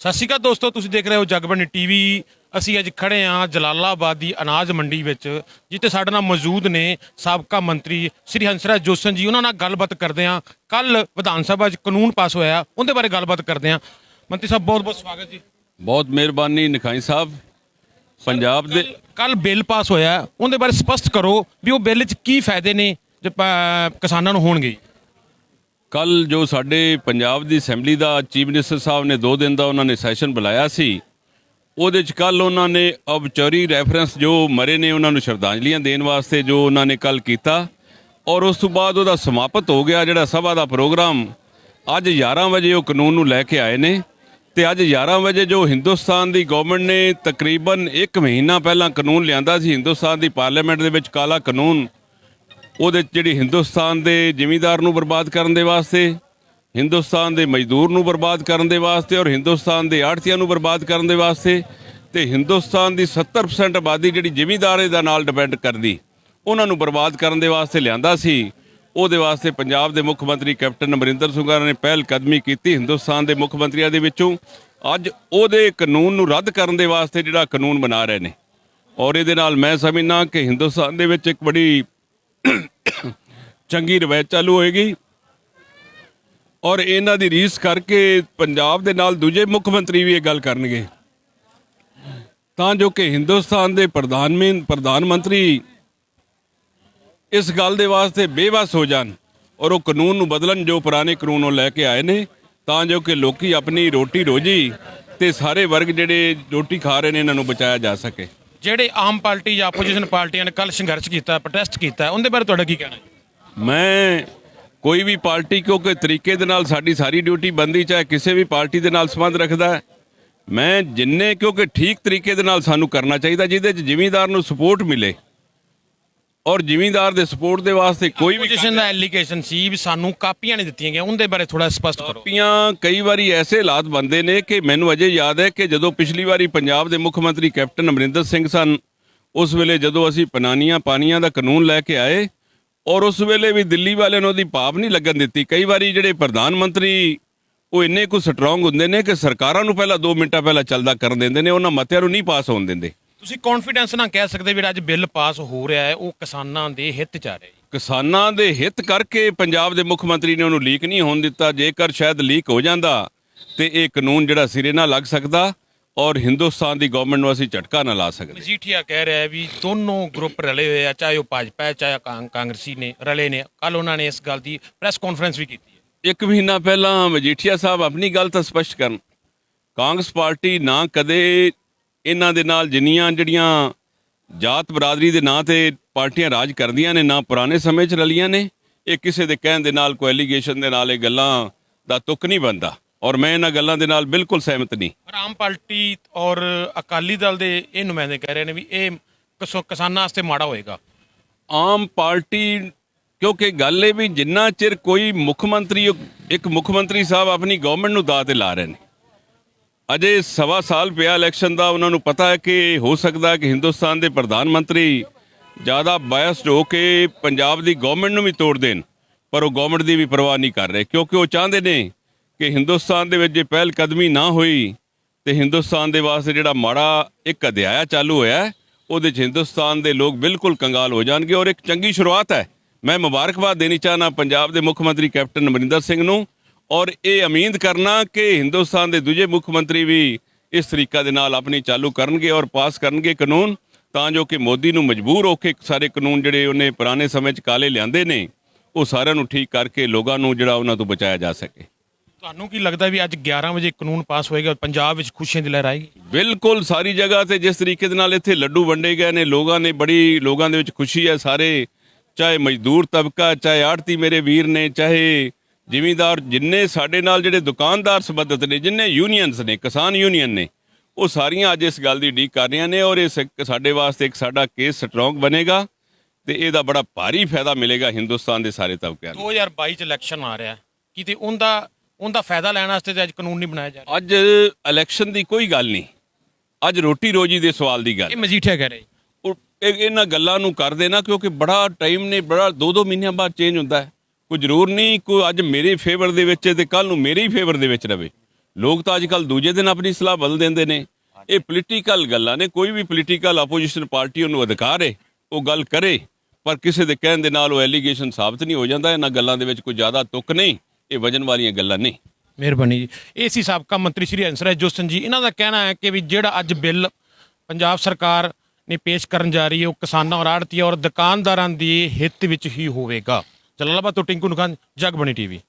ਸਤਿ ਸ਼੍ਰੀ ਅਕਾਲ ਦੋਸਤੋ ਤੁਸੀਂ ਦੇਖ ਰਹੇ ਹੋ ਜਗਬਣੀ ਟੀਵੀ। ਅਸੀਂ ਅੱਜ ਖੜੇ ਹਾਂ ਜਲਾਲਾਬਾਦ ਦੀ ਅਨਾਜ ਮੰਡੀ ਵਿੱਚ ਜਿੱਥੇ ਸਾਡੇ ਨਾਲ ਮੌਜੂਦ ਨੇ ਸਾਬਕਾ ਮੰਤਰੀ ਸ੍ਰੀ ਹੰਸਰਾਜ ਜੋਸਨ ਜੀ। ਉਹਨਾਂ ਨਾਲ ਗੱਲਬਾਤ ਕਰਦੇ ਹਾਂ। ਕੱਲ ਵਿਧਾਨ ਸਭਾ 'ਚ ਕਾਨੂੰਨ ਪਾਸ ਹੋਇਆ। ਉਹਦੇ ਬਾਰੇ ਗੱਲਬਾਤ ਕਰਦੇ ਹਾਂ। ਮੰਤਰੀ ਸਾਹਿਬ ਬਹੁਤ ਬਹੁਤ ਸਵਾਗਤ ਜੀ। ਬਹੁਤ ਮਿਹਰਬਾਨੀ ਨਖਾਈ ਸਾਹਿਬ। ਪੰਜਾਬ ਦੇ ਕੱਲ ਬਿੱਲ ਪਾਸ ਹੋਇਆ। ਉਹਦੇ ਬਾਰੇ ਸਪਸ਼ਟ ਕਰੋ ਵੀ ਉਹ ਬਿੱਲ 'ਚ ਕੀ ਫਾਇਦੇ ਨੇ ਜੋ ਕਿਸਾਨਾਂ ਨੂੰ ਹੋਣਗੇ। ਕੱਲ ਜੋ ਸਾਡੇ ਪੰਜਾਬ ਦੀ ਅਸੈਂਬਲੀ ਦਾ ਚੀਫ ਮਿਨਿਸਟਰ ਸਾਹਿਬ ਨੇ 2 ਦਿਨ ਦਾ ਉਹਨਾਂ ਨੇ ਸੈਸ਼ਨ ਬੁਲਾਇਆ ਸੀ, ਉਹਦੇ ਚ ਕੱਲ ਉਹਨਾਂ ਨੇ ਔਬਚਰੀ ਰੈਫਰੈਂਸ ਜੋ ਮਰੇ ਨੇ ਉਹਨਾਂ ਨੂੰ ਸ਼ਰਧਾਂਜਲੀਆਂ ਦੇਣ ਵਾਸਤੇ ਜੋ ਉਹਨਾਂ ਨੇ ਕੱਲ ਕੀਤਾ, ਔਰ ਉਸ ਤੋਂ ਬਾਅਦ ਉਹਦਾ ਸਮਾਪਤ ਹੋ ਗਿਆ ਜਿਹੜਾ ਸਭਾ ਦਾ ਪ੍ਰੋਗਰਾਮ ਅੱਜ 11 ਵਜੇ ਉਹ ਕਾਨੂੰਨ ਨੂੰ ਲੈ ਕੇ ਆਏ ਨੇ ਤੇ ਅੱਜ 11 ਵਜੇ ਜੋ ਹਿੰਦੁਸਤਾਨ ਦੀ ਗਵਰਨਮੈਂਟ ਨੇ ਤਕਰੀਬਨ 1 ਮਹੀਨਾ ਪਹਿਲਾਂ ਕਾਨੂੰਨ ਲਿਆਂਦਾ ਸੀ, ਹਿੰਦੁਸਤਾਨ ਦੀ ਪਾਰਲੀਮੈਂਟ ਦੇ ਵਿੱਚ ਕਾਲਾ ਕਾਨੂੰਨ ਉਹਦੇ 'ਚ ਜਿਹੜੀ ਹਿੰਦੁਸਤਾਨ ਦੇ ਜ਼ਿਮੀਂਦਾਰ ਨੂੰ ਬਰਬਾਦ ਕਰਨ ਦੇ ਵਾਸਤੇ, ਹਿੰਦੁਸਤਾਨ ਦੇ ਮਜ਼ਦੂਰ ਨੂੰ ਬਰਬਾਦ ਕਰਨ ਦੇ ਵਾਸਤੇ ਔਰ ਹਿੰਦੁਸਤਾਨ ਦੇ ਆੜਤੀਆਂ ਨੂੰ ਬਰਬਾਦ ਕਰਨ ਦੇ ਵਾਸਤੇ ਤੇ ਹਿੰਦੁਸਤਾਨ ਦੀ 70% ਆਬਾਦੀ ਜਿਹੜੀ ਜ਼ਿਮੀਂਦਾਰੇ ਦਾ ਨਾਲ ਡਿਪੈਂਡ ਕਰਦੀ, ਉਹਨਾਂ ਨੂੰ ਬਰਬਾਦ ਕਰਨ ਦੇ ਵਾਸਤੇ ਲਿਆਂਦਾ ਸੀ। ਉਹਦੇ ਵਾਸਤੇ ਪੰਜਾਬ ਦੇ ਮੁੱਖ ਮੰਤਰੀ ਕੈਪਟਨ ਅਮਰਿੰਦਰ ਸਿੰਘ ਨੇ ਪਹਿਲ ਕਦਮੀ ਕੀਤੀ ਹਿੰਦੁਸਤਾਨ ਦੇ ਮੁੱਖ ਮੰਤਰੀਆਂ ਦੇ ਵਿੱਚੋਂ। ਅੱਜ ਉਹਦੇ ਕਾਨੂੰਨ ਨੂੰ ਰੱਦ ਕਰਨ ਦੇ ਵਾਸਤੇ ਜਿਹੜਾ ਕਾਨੂੰਨ ਬਣਾ ਰਹੇ ਨੇ। ਔਰ ਇਹਦੇ ਨਾਲ ਮੈਂ ਸਮਝਦਾ ਕਿ ਹਿੰਦੁਸਤਾਨ ਦੇ ਵਿੱਚ ਇੱਕ ਬੜੀ ਚੰਗੀ ਰਵਾਇਤ ਚਾਲੂ ਹੋਏਗੀ। ਔਰ ਇਹਨਾਂ ਦੀ ਰੀਸ ਕਰਕੇ ਪੰਜਾਬ ਦੇ ਨਾਲ ਦੂਜੇ ਮੁੱਖ ਮੰਤਰੀ ਵੀ ਇਹ ਗੱਲ ਕਰਨਗੇ। ਤਾਂ ਜੋ ਕਿ ਹਿੰਦੁਸਤਾਨ ਦੇ ਪ੍ਰਧਾਨ ਮੰ- ਪ੍ਰਧਾਨ ਮੰਤਰੀ ਇਸ ਗੱਲ ਦੇ ਵਾਸਤੇ ਬੇਵਸ ਹੋ ਜਾਣ ਔਰ ਉਹ ਕਾਨੂੰਨ ਨੂੰ ਬਦਲਣ ਜੋ ਪੁਰਾਣੇ ਕਾਨੂੰਨ ਉਹ ਲੈ ਕੇ ਆਏ ਨੇ, ਤਾਂ ਜੋ ਕਿ ਲੋਕੀ ਆਪਣੀ ਰੋਟੀ ਰੋਜੀ ਤੇ ਸਾਰੇ ਵਰਗ ਜਿਹੜੇ ਰੋਟੀ ਖਾ ਰਹੇ ਨੇ ਇਹਨਾਂ ਨੂੰ ਬਚਾਇਆ ਜਾ ਸਕੇ। ਜਿਹੜੇ ਆਮ ਪਾਰਟੀ ਜਾਂ ਆਪੋਜੀਸ਼ਨ ਪਾਰਟੀਆਂ ਨੇ ਕੱਲ ਸੰਘਰਸ਼ ਕੀਤਾ ਪ੍ਰੋਟੈਸਟ ਕੀਤਾ, ਉਹਦੇ ਬਾਰੇ ਤੁਹਾਡਾ ਕੀ ਕਹਿਣਾ ਹੈ? ਮੈਂ ਕੋਈ ਵੀ ਪਾਰਟੀ ਕਿਉਂਕਿ ਤਰੀਕੇ ਦੇ ਨਾਲ ਸਾਡੀ ਸਾਰੀ ਡਿਊਟੀ ਬੰਦੀ ਚਾਹੇ ਕਿਸੇ ਵੀ ਪਾਰਟੀ ਦੇ ਨਾਲ ਸੰਬੰਧ ਰੱਖਦਾ ਹੈ, ਮੈਂ ਜਿੰਨੇ ਕਿਉਂਕਿ ਠੀਕ ਤਰੀਕੇ ਦੇ ਨਾਲ ਸਾਨੂੰ ਕਰਨਾ ਚਾਹੀਦਾ, ਜਿਹਦੇ 'ਚ ਜ਼ਿਮੀਂਦਾਰ ਨੂੰ ਸਪੋਰਟ ਮਿਲੇ। ਔਰ ਜ਼ਿਮੀਂਦਾਰ ਦੇ ਸਪੋਰਟ ਦੇ ਵਾਸਤੇ ਕੋਈ ਵੀ ਆਪੋਜੀਸ਼ਨ ਦਾ ਐਲੀਗੇਸ਼ਨ ਸੀ ਵੀ ਸਾਨੂੰ ਕਾਪੀਆਂ ਨਹੀਂ ਦਿੱਤੀਆਂ ਗਈਆਂ ਉਹਦੇ ਬਾਰੇ ਥੋੜਾ ਸਪਸ਼ਟ ਕਰੋ। ਕਾਪੀਆਂ ਕਈ ਵਾਰੀ ਐਸੇ ਹਾਲਾਤ ਬੰਦੇ ਨੇ ਕਿ ਮੈਨੂੰ ਅਜੇ ਯਾਦ ਹੈ ਕਿ ਜਦੋਂ ਪਿਛਲੀ ਵਾਰੀ ਪੰਜਾਬ ਦੇ ਮੁੱਖ ਮੰਤਰੀ ਕੈਪਟਨ ਅਮਰਿੰਦਰ ਸਿੰਘ ਸਨ ਉਸ ਵੇਲੇ ਜਦੋਂ ਅਸੀਂ ਪਨਾਨੀਆਂ ਪਾਣੀਆਂ ਦਾ ਕਾਨੂੰਨ ਲੈ ਕੇ ਆਏ ਔਰ ਉਸ ਵੇਲੇ ਵੀ ਦਿੱਲੀ ਵਾਲਿਆਂ ਨੂੰ ਉਹਦੀ ਭਾਪ ਨਹੀਂ ਲੱਗਣ ਦਿੱਤੀ ਕਈ ਵਾਰੀ ਜਿਹੜੇ ਪ੍ਰਧਾਨ ਮੰਤਰੀ ਉਹ ਇੰਨੇ ਕੁ ਸਟਰੋਂਗ ਹੁੰਦੇ ਨੇ ਕਿ ਸਰਕਾਰਾਂ ਨੂੰ ਪਹਿਲਾਂ 2 ਮਿੰਟਾਂ ਪਹਿਲਾਂ ਚੱਲਦਾ ਕਰਨ ਦਿੰਦੇ ਨੇ ਉਹਨਾਂ ਮਤਿਆਂ ਨੂੰ ਨਹੀਂ ਪਾਸ ਹੋਣ ਦਿੰਦੇ। ਤੁਸੀਂ ਕੌਨਫੀਡੈਂਸ ਨਾਲ ਕਹਿ ਸਕਦੇ ਵੀ ਜਿਹੜਾ ਅੱਜ ਬਿੱਲ ਪਾਸ ਹੋ ਰਿਹਾ ਹੈ ਉਹ ਕਿਸਾਨਾਂ ਦੇ ਹਿੱਤ ਚ ਆ ਰਿਹਾ ਹੈ ਕਿਸਾਨਾਂ ਦੇ ਹਿੱਤ ਕਰਕੇ ਪੰਜਾਬ ਦੇ ਮੁੱਖ ਮੰਤਰੀ ਨੇ ਉਹਨੂੰ ਲੀਕ ਨਹੀਂ ਹੋਣ ਦਿੱਤਾ। ਜੇਕਰ ਸ਼ਾਇਦ ਲੀਕ ਹੋ ਜਾਂਦਾ ਤੇ ਇਹ ਕਾਨੂੰਨ ਜਿਹੜਾ ਸਿਰੇ ਨਾ ਲੱਗ ਸਕਦਾ ਔਰ ਹਿੰਦੁਸਤਾਨ ਦੀ ਗਵਰਨਮੈਂਟ ਨੂੰ ਅਸੀਂ ਝਟਕਾ ਨਾ ਲਾ ਸਕਦੇ। ਮਜੀਠੀਆ ਕਹਿ ਰਿਹਾ ਹੈ ਵੀ ਦੋਨੋਂ ਗਰੁੱਪ ਰਲੇ ਹੋਏ ਆ ਚਾਹੇ ਉਹ ਭਾਜਪਾ ਹੈ ਚਾਹੇ ਕਾਂ- ਕਾਂਗਰਸੀ ਨੇ ਰਲੇ ਨੇ। ਕੱਲ ਉਹਨਾਂ ਨੇ ਇਸ ਗੱਲ ਦੀ ਪ੍ਰੈਸ ਕਾਨਫਰੰਸ ਵੀ ਕੀਤੀ ਹੈ। ਇੱਕ ਮਹੀਨਾ ਪਹਿਲਾਂ ਮਜੀਠੀਆ ਸਾਹਿਬ ਆਪਣੀ ਗੱਲ ਤਾਂ ਸਪਸ਼ਟ ਕਰਨ। ਕਾਂਗਰਸ ਪਾਰਟੀ ਨਾ ਕਦੇ ਇਹਨਾਂ ਦੇ ਨਾਲ ਜਿੰਨੀਆਂ ਜਿਹੜੀਆਂ ਜਾਤ ਬਰਾਦਰੀ ਦੇ ਨਾਂ ਤੇ ਪਾਰਟੀਆਂ ਰਾਜ ਕਰਦੀਆਂ ਨੇ ਨਾ ਪੁਰਾਣੇ ਸਮੇਂ 'ਚ ਰਲੀਆਂ ਨੇ ਇਹ ਕਿਸੇ ਦੇ ਕਹਿਣ ਦੇ ਨਾਲ ਕੋਈ ਐਲੀਗੇਸ਼ਨ ਦੇ ਨਾਲ ਇਹ ਗੱਲਾਂ ਦਾ ਤੁਕ ਨਹੀਂ ਬੰਦਾ ਔਰ ਮੈਂ ਇਹਨਾਂ ਗੱਲਾਂ ਦੇ ਨਾਲ ਬਿਲਕੁਲ ਸਹਿਮਤ ਨਹੀਂ। ਪਰ ਆਮ ਪਾਰਟੀ ਔਰ ਅਕਾਲੀ ਦਲ ਦੇ ਇਹ ਨੁਮਾਇੰਦੇ ਕਹਿ ਰਹੇ ਨੇ ਵੀ ਇਹ ਕਿਸੋ- ਕਿਸਾਨਾਂ ਵਾਸਤੇ ਮਾੜਾ ਹੋਏਗਾ। ਆਮ ਪਾਰਟੀ ਕਿਉਂਕਿ ਗੱਲ ਇਹ ਵੀ ਜਿੰਨਾ ਚਿਰ ਕੋਈ ਮੁੱਖ ਮੰਤਰੀ ਇੱਕ ਮੁੱਖ ਮੰਤਰੀ ਸਾਹਿਬ ਆਪਣੀ ਗਵਰਨਮੈਂਟ ਨੂੰ ਦਾਅ ਤੇ ਲਾ ਰਹੇ ਨੇ ਅਜੇ ਸਵਾ ਸਾਲ ਪਿਆ ਇਲੈਕਸ਼ਨ ਦਾ, ਉਹਨਾਂ ਨੂੰ ਪਤਾ ਹੈ ਕਿ ਹੋ ਸਕਦਾ ਕਿ ਹਿੰਦੁਸਤਾਨ ਦੇ ਪ੍ਰਧਾਨ ਮੰਤਰੀ ਜ਼ਿਆਦਾ ਬਾਇਸਡ ਹੋ ਕੇ ਪੰਜਾਬ ਦੀ ਗਵਰਨਮੈਂਟ ਨੂੰ ਵੀ ਤੋੜ ਦੇਣ, ਪਰ ਉਹ ਗਵਰਨਮੈਂਟ ਦੀ ਵੀ ਪਰਵਾਹ ਨਹੀਂ ਕਰ ਰਹੇ, ਕਿਉਂਕਿ ਉਹ ਚਾਹੁੰਦੇ ਨੇ ਕਿ ਹਿੰਦੁਸਤਾਨ ਦੇ ਵਿੱਚ ਜੇ ਪਹਿਲ ਕਦਮੀ ਨਾ ਹੋਈ, ਤੇ ਹਿੰਦੁਸਤਾਨ ਦੇ ਵਾਸਤੇ ਜਿਹੜਾ ਮਾੜਾ ਇੱਕ ਅਧਿਆਇਆ ਚਾਲੂ ਹੋਇਆ ਉਹਦੇ 'ਚ ਹਿੰਦੁਸਤਾਨ ਦੇ ਲੋਕ ਬਿਲਕੁਲ ਕੰਗਾਲ ਹੋ ਜਾਣਗੇ ਔਰ ਇੱਕ ਚੰਗੀ ਸ਼ੁਰੂਆਤ ਹੈ। ਮੈਂ ਮੁਬਾਰਕਬਾਦ ਦੇਣੀ ਚਾਹਨਾ ਪੰਜਾਬ ਦੇ ਮੁੱਖ ਮੰਤਰੀ ਕੈਪਟਨ ਅਮਰਿੰਦਰ ਸਿੰਘ ਨੂੰ ਔਰ ਇਹ ਉਮੀਦ ਕਰਨਾ ਕਿ ਹਿੰਦੁਸਤਾਨ ਦੇ ਦੂਜੇ ਮੁੱਖ ਮੰਤਰੀ ਵੀ ਇਸ ਤਰੀਕਾ ਦੇ ਨਾਲ ਆਪਣੀ ਚਾਲੂ ਕਰਨਗੇ ਔਰ ਪਾਸ ਕਰਨਗੇ ਕਾਨੂੰਨ ਤਾਂ ਜੋ ਕਿ ਮੋਦੀ ਨੂੰ ਮਜਬੂਰ ਹੋ ਕੇ ਸਾਰੇ ਕਾਨੂੰਨ ਜਿਹੜੇ ਉਹਨੇ ਪੁਰਾਣੇ ਸਮੇਂ 'ਚ ਕਾਲੇ ਲਿਆਂਦੇ ਨੇ ਉਹ ਸਾਰਿਆਂ ਨੂੰ ਠੀਕ ਕਰਕੇ ਲੋਕਾਂ ਨੂੰ ਜਿਹੜਾ ਉਹਨਾਂ ਤੋਂ ਬਚਾਇਆ ਜਾ ਸਕੇ। ਤੁਹਾਨੂੰ ਕੀ ਲੱਗਦਾ ਵੀ ਅੱਜ 11 ਵਜੇ ਕਾਨੂੰਨ ਪਾਸ ਹੋਏਗਾ ਪੰਜਾਬ ਵਿੱਚ ਖੁਸ਼ੀਆਂ ਦੀ ਲਹਿਰ ਆਏਗੀ ਬਿਲਕੁਲ ਸਾਰੀ ਜਗ੍ਹਾ ਤੇ ਜਿਸ ਤਰੀਕੇ ਦੇ ਨਾਲ ਇੱਥੇ ਲੱਡੂ ਵੰਡੇ ਗਏ ਨੇ ਲੋਕਾਂ ਨੇ ਬੜੀ ਲੋਕਾਂ ਦੇ ਵਿੱਚ ਖੁਸ਼ੀ ਹੈ ਸਾਰੇ ਚਾਹੇ ਮਜ਼ਦੂਰ ਤਬਕਾ ਚਾਹੇ ਆੜਤੀ ਮੇਰੇ ਵੀਰ ਨੇ ਚਾਹੇ ਜ਼ਿਮੀਂਦਾਰ ਜਿੰਨੇ ਸਾਡੇ ਨਾਲ ਜਿਹੜੇ ਦੁਕਾਨਦਾਰ ਸੰਬੰਧਿਤ ਨੇ ਜਿੰਨੇ ਯੂਨੀਅਨਸ ਨੇ ਕਿਸਾਨ ਯੂਨੀਅਨ ਨੇ ਉਹ ਸਾਰੀਆਂ ਅੱਜ ਇਸ ਗੱਲ ਦੀ ਡੀਕ ਕਰ ਰਹੀਆਂ ਨੇ ਔਰ ਇਸ ਸਾਡੇ ਵਾਸਤੇ ਇੱਕ ਸਾਡਾ ਕੇਸ ਸਟਰੋਂਗ ਬਣੇਗਾ ਤੇ ਇਹਦਾ ਬੜਾ ਭਾਰੀ ਫਾਇਦਾ ਮਿਲੇਗਾ ਹਿੰਦੁਸਤਾਨ ਦੇ ਸਾਰੇ ਤਬਕਿਆਂ ਨੂੰ। 2022 ਚ ਇਲੈਕਸ਼ਨ ਆ ਰਿਹਾ ਕਿਤੇ ਉਹਦਾ ਉਹਦਾ ਫਾਇਦਾ ਲੈਣ ਵਾਸਤੇ ਤੇ ਅੱਜ ਕਾਨੂੰਨ ਨਹੀਂ ਬਣਾਇਆ ਜਾ ਰਿਹਾ। ਅੱਜ ਇਲੈਕਸ਼ਨ ਦੀ ਕੋਈ ਗੱਲ ਨਹੀਂ। ਅੱਜ ਰੋਟੀ ਰੋਜੀ ਦੇ ਸਵਾਲ ਦੀ ਗੱਲ। ਇਹ ਮਜੀਠੀਆ ਕਹਿ ਰਿਹਾ। ਜੀ ਉਹ ਇਹ- ਇਹਨਾਂ ਗੱਲਾਂ ਨੂੰ ਕਰ ਦੇਣਾ ਕਿਉਂਕਿ ਬੜਾ ਟਾਈਮ ਨੇ ਬੜਾ ਦੋ ਦੋ ਮਹੀਨਿਆਂ ਬਾਅਦ ਚੇਂਜ ਹੁੰਦਾ ਹੈ। ਕੋਈ ਜ਼ਰੂਰ ਨਹੀਂ, ਕੋਈ ਅੱਜ ਮੇਰੇ ਫੇਵਰ ਦੇ ਵਿੱਚ ਹੈ ਤੇ ਕੱਲ ਨੂੰ ਮੇਰੇ ਹੀ ਫੇਵਰ ਦੇ ਵਿੱਚ ਰਵੇ। ਲੋਕ ਤਾਂ ਅੱਜ ਕੱਲ ਦੂਜੇ ਦਿਨ ਆਪਣੀ ਸਲਾਹ ਬਦਲ ਦਿੰਦੇ ਨੇ। ਇਹ ਪੋਲੀਟੀਕਲ ਗੱਲਾਂ ਨੇ, ਕੋਈ ਵੀ ਪੋਲੀਟੀਕਲ ਆਪੋਜੀਸ਼ਨ ਪਾਰਟੀ ਉਹਨੂੰ ਅਧਿਕਾਰ ਹੈ, ਉਹ ਗੱਲ ਕਰੇ, ਪਰ ਕਿਸੇ ਦੇ ਕਹਿਣ ਦੇ ਨਾਲ ਉਹ ਐਲੀਗੇਸ਼ਨ ਸਾਬਤ ਨਹੀਂ ਹੋ ਜਾਂਦਾ, ਇਹਨਾਂ ਗੱਲਾਂ ਦੇ ਵਿੱਚ ਕੋਈ ਜ਼ਿਆਦਾ ਤੁਕ ਨਹੀਂ, ਇਹ ਵਜਨ ਵਾਲੀਆਂ ਗੱਲਾਂ ਨਹੀਂ ਮਿਹਰਬਾਨੀ ਜੀ। ਇਹ ਸੀ ਸਾਬਕਾ ਮੰਤਰੀ ਸ਼੍ਰੀ ਹੰਸਰਾਜ ਜੋਸਨ ਜੀ, ਇਹਨਾਂ ਦਾ ਕਹਿਣਾ ਹੈ ਕਿ ਵੀ ਜਿਹੜਾ ਅੱਜ ਬਿੱਲ ਪੰਜਾਬ ਸਰਕਾਰ ਨੇ ਪੇਸ਼ ਕਰਨ ਜਾ ਰਹੀ ਹੈ, ਉਹ ਕਿਸਾਨਾਂ ਔਰ ਆੜਤੀਆਂ ਔਰ ਦੁਕਾਨਦਾਰਾਂ ਦੀ ਹਿੱਤ ਵਿੱਚ ਹੀ ਹੋਵੇਗਾ। ਜਲਾਲਾਬਾਦ ਤੋਂ ਟਿੰਕੂ ਨੁਕਾਨ ਜਗਬਣੀ ਟੀਵੀ